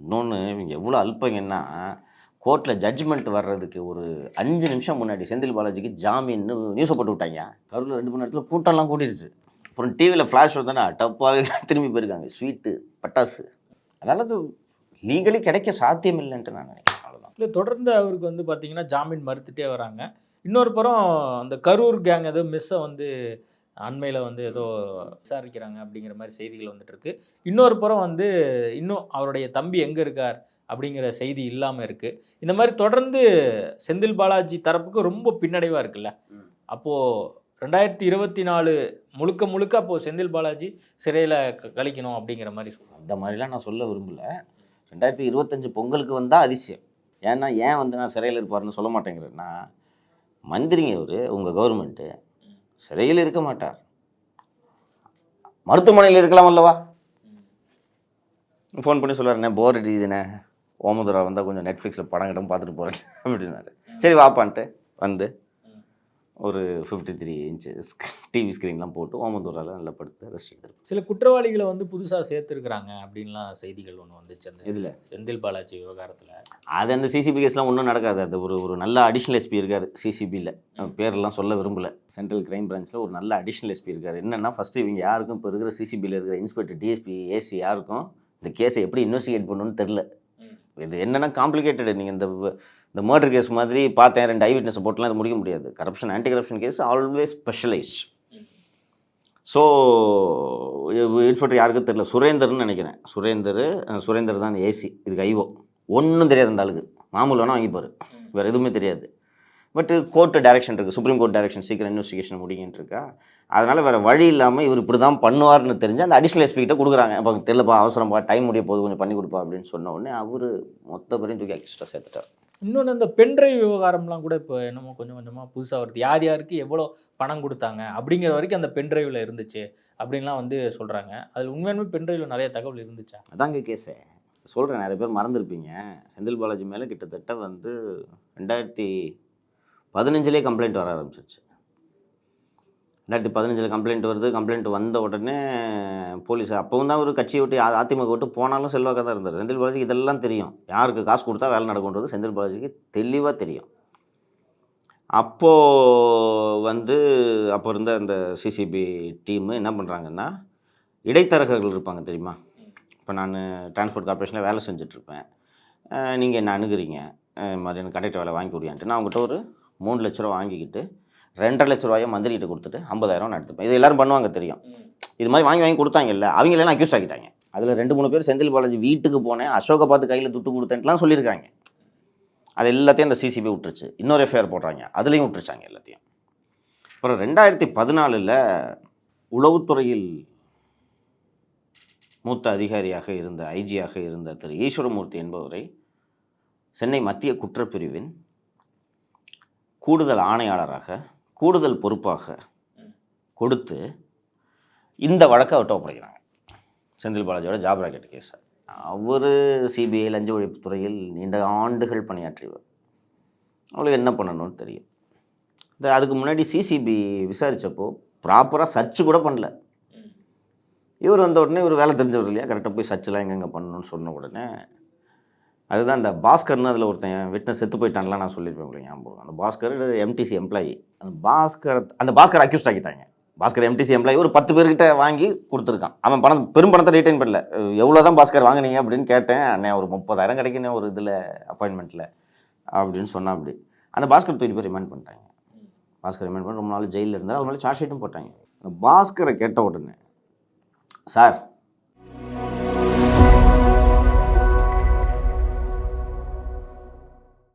இன்னொன்று இவங்க எவ்வளோ அல்பங்கன்னா கோர்ட்டில் ஜட்ஜ்மெண்ட் வர்றதுக்கு ஒரு அஞ்சு நிமிஷம் முன்னாடி செந்தில் பாலாஜிக்கு ஜாமீன்னு நியூஸை போட்டு விட்டாங்க. கரூரில் ரெண்டு மணி நேரத்தில் கூட்டம்லாம் கூட்டிடுச்சு. அப்புறம் டிவியில் ஃப்ளாஷ் வந்தோன்னா டப்பாகவே திரும்பி போயிருக்காங்க. ஸ்வீட்டு பட்டாசு. அதனால் அது லீகலி கிடைக்க சாத்தியம் இல்லைன்ட்டு நான் நினைக்கிறேன். அவ்வளோதான் இல்லை தொடர்ந்து அவருக்கு வந்து பார்த்தீங்கன்னா ஜாமீன் மறுத்துட்டே வராங்க. இன்னொரு புறம் அந்த கரூர் கேங் ஏதோ மிஸ்ஸை வந்து அண்மையில் வந்து ஏதோ விசாரிக்கிறாங்க அப்படிங்கிற மாதிரி செய்திகள் வந்துட்டு இருக்கு இன்னொரு புறம் வந்து இன்னும் அவருடைய தம்பி எங்கே இருக்கார் அப்படிங்கிற செய்தி இல்லாமல் இருக்குது இந்த மாதிரி தொடர்ந்து செந்தில் பாலாஜி தரப்புக்கு ரொம்ப பின்னடைவாக இருக்குல்ல. அப்போது ரெண்டாயிரத்தி இருபத்தி நாலு முழுக்க முழுக்க அப்போது செந்தில் பாலாஜி சிறையில் கழிக்கணும் அப்படிங்கிற மாதிரி சொல்றாங்க. அந்த மாதிரிலாம் நான் சொல்ல விரும்பல. ரெண்டாயிரத்தி இருபத்தஞ்சு பொங்கலுக்கு வந்தால் அதிசயம். ஏன்னா ஏன் வந்து நான் சிறையில் இருப்பார்னு சொல்ல மாட்டேங்கிறேன்னா மந்திரிங்க அவர் உங்கள் கவர்மெண்ட்டு சிறையில் இருக்க மாட்டார். மருத்துவமனையில் இருக்கலாம் அல்லவா? ஃபோன் பண்ணி சொல்லுவாருண்ணே போர் அடிக்குதுண்ணே. ஓமதுரா வந்தால் கொஞ்சம் நெட்ஃப்ளிக்ஸில் படம் கிடம் பார்த்துட்டு போகிறேன் அப்படின்னாரு. சரி வாப்பான்ட்டு வந்து ஒரு ஃபிஃப்டி த்ரீ இன்ச்சு டிவி ஸ்க்ரீன்லாம் போட்டு ஓமதுராவில் நல்லா படுத்து ரெஸ்ட் எடுத்துருப்பேன் சில குற்றவாளிகளை வந்து புதுசாக சேர்த்துருக்குறாங்க அப்படின்லாம் செய்திகள் ஒன்று வந்துச்சு அந்த இதில் செந்தில் பாலாஜி விவகாரத்தில். அது அந்த சிசிபி கேஸ்லாம் ஒன்றும் நடக்காது. அது ஒரு ஒரு நல்ல அடிஷ்னல் எஸ்பி இருக்கார் சிசிபியில் பேரெல்லாம் சொல்ல விரும்பல. சென்ட்ரல் கிரைம் பிரான்ச்சில் ஒரு நல்ல அடிஷ்னல் எஸ்பி இருக்கார். என்னென்னா ஃபஸ்ட்டு இவங்க யாருக்கும் இப்போ இருக்கிற சிசிபியில் இருக்கிற இன்ஸ்பெக்டர் டிஎஸ்பி ஏசி யாருக்கும் இந்த கேஸை எப்படி இன்வெஸ்டிகேட் பண்ணணும்னு தெரில இது என்னென்னா காம்ப்ளிகேட்டட் நீங்கள் இந்த இந்த மர்டர் கேஸ் மாதிரி பார்த்தேன் ரெண்டு ஐ விட்னஸ் போட்டுலாம் இது முடிக்க முடியாது. Corruption anti corruption case always specialise so inspector யாருக்கும் தெரியல. சுரேந்தர்னு நினைக்கிறேன். சுரேந்தர் சுரேந்தர் தான் ஏசி இதுக்கு ஐஓ ஒன்றும் தெரியாது அந்த ஆளுக்கு. மாமூல் வேணால் வாங்கிப்பார். வேறு எதுவுமே தெரியாது. பட் கோர்ட்டு டைரக்ஷன் இருக்குது சுப்ரீம் கோர்ட் டைரக்ஷன் சீக்கிரம் இன்வெஸ்டிகேஷன் முடிக்கின்னு இருக்கா? அதனால் வேறு வழி இல்லாமல் இவர் இப்படி தான் பண்ணுவார்னு தெரிஞ்சு அந்த அடிஷ்னல் எஸ்பிகிட்ட கொடுக்குறாங்க. இப்போ தெரியலப்பா அவசரம்ப்பா டைம் முடிய போது கொஞ்சம் பண்ணி கொடுப்பா அப்படின்னு சொன்ன உடனே அவர் மொத்த பேரையும் தூக்கி எக்ஸ்ட்ரா சேர்த்துட்டார். இன்னொன்று அந்த பென்ட்ரைவ் விவகாரம்லாம் கூட இப்போ என்னமோ கொஞ்சம் கொஞ்சமாக புதுசாக வருது. யார் யாருக்கு எவ்வளோ பணம் கொடுத்தாங்க அப்படிங்கிற வரைக்கும் அந்த பென்ட்ரைவில் இருந்துச்சு அப்படின்லாம் வந்து சொல்கிறாங்க அதில் உண்மையாலுமே பென்ட்ரைவில் நிறைய தகவல் இருந்துச்சா? அதாங்க கேஸே. சொல்கிறேன் நிறைய பேர் மறந்துருப்பீங்க. செந்தில் பாலாஜி மேலே கிட்டத்தட்ட வந்து ரெண்டாயிரத்தி பதினஞ்சுலேயே கம்ப்ளைண்ட் வர ஆரம்பிச்சிருச்சு. ரெண்டாயிரத்தி பதினஞ்சில் கம்ப்ளைண்ட் வருது. கம்ப்ளைண்ட் வந்த உடனே போலீஸ் அப்போவும் தான் ஒரு கட்சியை விட்டு அதிமுக விட்டு போனாலும் செல்வாக்காக தான் இருந்தார். செந்தில் பாலாஜிக்கு இதெல்லாம் தெரியும். யாருக்கு காசு கொடுத்தா வேலை நடக்கும்ன்றது செந்தில் பாலாஜிக்கு தெளிவாக தெரியும். அப்போது வந்து அப்போ இருந்த அந்த சிசிபி டீமு என்ன பண்ணுறாங்கன்னா இடைத்தரகர்கள் இருப்பாங்க தெரியுமா? இப்போ நான் டிரான்ஸ்போர்ட் கார்பரேஷனில் வேலை செஞ்சிட்ருப்பேன். நீங்கள் என்ன அணுகிறீங்க? மாதிரி எனக்கு கண்டக்டர் வேலை வாங்கி கொடுங்கன்ட்டு நான் அவங்ககிட்ட ஒரு மூணு லட்ச ரூபா வாங்கிக்கிட்டு ரெண்டரை லட்ச ரூபாயை மந்திரிகிட்ட கொடுத்துட்டு ஐம்பதாயிரம் நான் எடுத்துப்பேன். இது எல்லாரும் பண்ணுவாங்க தெரியும். இது மாதிரி வாங்கி வாங்கி கொடுத்தாங்கல்ல அவங்களே நான் அக்யூஸ் ஆகிட்டாங்க அதில் ரெண்டு மூணு பேர் செந்தில் பாலாஜி வீட்டுக்கு போனேன் அசோகை பார்த்து கையில் துட்டு கொடுத்தேன்ட்டுலாம் சொல்லியிருக்காங்க. அது எல்லாத்தையும் அந்த சிசிபி விட்டுருச்சு. இன்னொரு எஃப்ஐஆர் போடுறாங்க. அதுலேயும் விட்டுருச்சாங்க எல்லாத்தையும். அப்புறம் ரெண்டாயிரத்தி பதினாலில் உளவுத்துறையில் மூத்த அதிகாரியாக இருந்த ஐஜியாக இருந்த திரு ஈஸ்வரமூர்த்தி என்பவரை சென்னை மத்திய குற்றப்பிரிவின் கூடுதல் ஆணையாளராக கூடுதல் பொறுப்பாக கொடுத்து இந்த வழக்கை அவர்கிட்ட ஒப்படைக்கிறாங்க செந்தில் பாலாஜியோட ஜாப் ராக்கெட் கேஸ் அவர் சிபிஐ லஞ்ச ஒழிப்புத்துறையில் நீண்ட ஆண்டுகள் பணியாற்றியவர். அவளுக்கு என்ன பண்ணணும்னு தெரியும். இந்த அதுக்கு முன்னாடி சிசிபி விசாரித்தப்போ ப்ராப்பராக சர்ச் கூட பண்ணல. இவர் வந்த உடனே இவர் வேலை தெரிஞ்சவர் இல்லையா? கரெக்டாக போய் சர்ச்செலாம் எங்கெங்கே பண்ணணும்னு சொன்ன உடனே அதுதான் இந்த பாஸ்கர்னு அதில் ஒருத்தன் விட்னஸ் செத்து போயிட்டான்லாம் நான் சொல்லியிருப்பேன் உங்களுக்கு ஞாபகம். அந்த பாஸ்கர் எம்டிசி எம்ப்ளாயி அந்த பாஸ்கர் அந்த பாஸ்கர் அக்யூஸ்ட் ஆக்கிட்டாங்க. பாஸ்கர் எம்டிசி எம்ப்ளாயி ஒரு பத்து பேர்கிட்ட வாங்கி கொடுத்துருக்கான். அவன் பணம் பெரும் பணத்தை ரீட்டைன் பண்ணல. எவ்வளோ தான் பாஸ்கர் வாங்குனீங்க அப்படின்னு கேட்டேன். அண்ணே ஒரு முப்பதாயிரம் கிடைக்கணும் ஒரு இதில் அப்பாயின்மெண்ட்டில் அப்படின்னு சொன்னா அப்படி. அந்த பாஸ்கர் தூக்கி போய் ரிமைண்ட் பண்ணிட்டாங்க. பாஸ்கர் ரிமைண்ட் பண்ணி ரொம்ப நாள் ஜெயிலில் இருந்தார். அது மேலே சார்ஜ் ஷீட்டும் போட்டாங்க. அந்த பாஸ்கரை கேட்ட உடனே சார்